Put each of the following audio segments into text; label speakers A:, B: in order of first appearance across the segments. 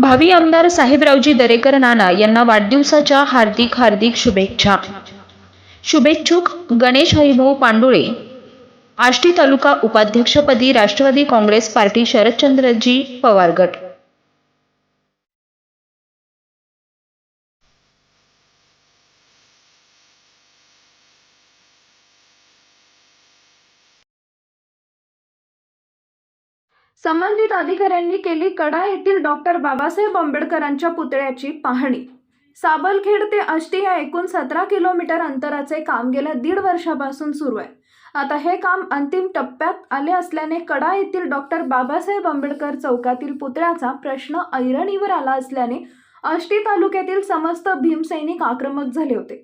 A: भावी आमदार साहेबरावजी दरेकर नाना यांना वाढदिवसाच्या हार्दिक हार्दिक शुभेच्छा. शुभेच्छुक गणेश हरिभाऊ पांडुळे आष्टी तालुका उपाध्यक्षपदी राष्ट्रवादी काँग्रेस पार्टी शरदचंद्रजी पवार गट
B: संबंधित अधिकाऱ्यांनी केली कडा येथील डॉक्टर बाबासाहेब आंबेडकरांच्या पुतळ्याची पाहणी. साबलखेड ते आष्टी या एकूण सतरा किलोमीटर अंतराचे काम गेल्या दीड वर्षापासून सुरू आहे. आता हे काम अंतिम टप्प्यात आले असल्याने कडा येथील डॉक्टर बाबासाहेब आंबेडकर चौकातील पुतळ्याचा प्रश्न ऐरणीवर आला असल्याने आष्टी तालुक्यातील समस्त भीमसैनिक आक्रमक झाले होते.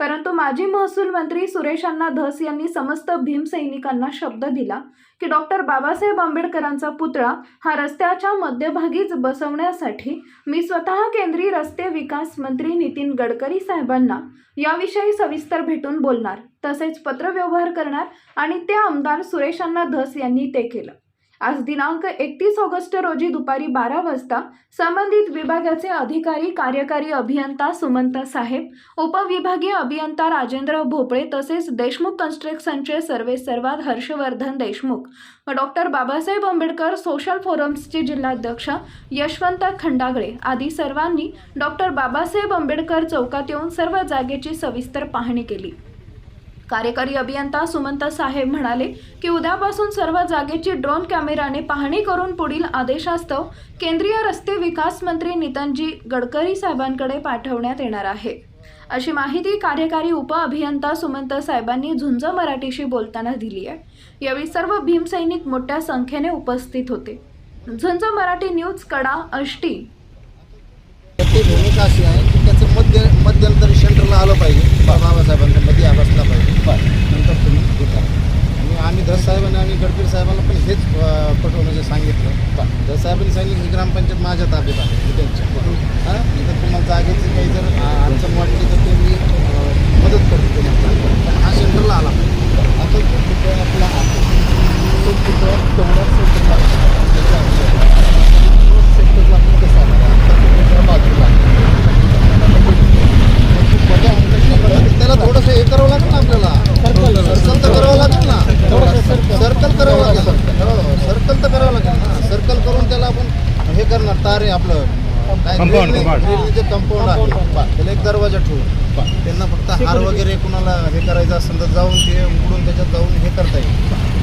B: परंतु माजी महसूल मंत्री सुरेश अण्णा धस यांनी समस्त भीमसैनिकांना शब्द दिला की डॉक्टर बाबासाहेब आंबेडकरांचा पुतळा हा रस्त्याच्या मध्यभागीच बसवण्यासाठी मी स्वतः केंद्रीय रस्ते विकास मंत्री नितीन गडकरी साहेबांना याविषयी सविस्तर भेटून बोलणार तसेच पत्रव्यवहार करणार आणि ते आमदार सुरेशांना धस यांनी ते केलं. आज दिनांक एकतीस ऑगस्ट रोजी दुपारी बारा वाजता संबंधित विभागाचे अधिकारी कार्यकारी अभियंता सुमंत साहेब उपविभागीय अभियंता राजेंद्र भोपळे तसेच देशमुख कन्स्ट्रक्शनचे सर्वे सर्वात हर्षवर्धन देशमुख डॉक्टर बाबासाहेब आंबेडकर सोशल फोरम्सचे जिल्हाध्यक्ष यशवंत खंडागळे आदी सर्वांनी डॉक्टर बाबासाहेब आंबेडकर चौकात येऊन सर्व जागेची सविस्तर पाहणी केली. कार्यकारी अभियंता सुमंत साहेब म्हणाले की उद्यापासून सर्व जागेची ड्रोन कॅमेराने पाहणी करून पुढील आदेशास्तव केंद्रीय रस्ते विकास मंत्री नितनजी गडकरी साहेबांकडे पाठवण्यात येणार आहे. अशी माहिती कार्यकारी उप अभियंता सुमंत साहेबांनी झुंज मराठीशी बोलताना दिली आहे. यावेळी सर्व भीमसैनिक मोठ्या संख्येने उपस्थित होते. झुंज मराठी न्यूज कडा
C: अष्टी. भूमिका अशी आहे की त्याचं मध्य मध्यंतरी सेंटरला आलं पाहिजे बाबासाहेबांच्या मध्ये हा बसला पाहिजे नंतर तुम्ही घेता आणि आम्ही धस साहेबांनी आणि गडकरी साहेबांना पण हेच अं, पटवून म्हणजे सांगितलं धस साहेबांनी सांगितलं ही ग्रामपंचायत माझ्या ताब्यात आहे ही त्यांची हां? इथं तुम्हाला जागेची काही जर अडचण वाटली तर ते मी अं, मदत करतो तुम्हाला पण हा सेंटरला आला पाहिजे आता तो पुतळा आपला आहे तो पुतळा तेवढाच सेंटरला सेंटरला आपण कसं आला आता तो पुतळा बाजूला आहे. त्याला थोडंसं हे करावं लागेल ना आपल्याला सर्कल तर करावं लागेल ना सर्कल करावं लागेल सर्कल तर करावं लागेल ना सर्कल करून त्याला आपण हे करणार तारे आपलं. काय
D: Compound, compound.
C: रेल्वेचे कंपाऊंड आहे. त्याला एक दरवाजा ठेवू त्यांना फक्त हार वगैरे कुणाला हे करायचं असेल तर जाऊन ते उघडून त्याच्यात जाऊन हे करता येईल.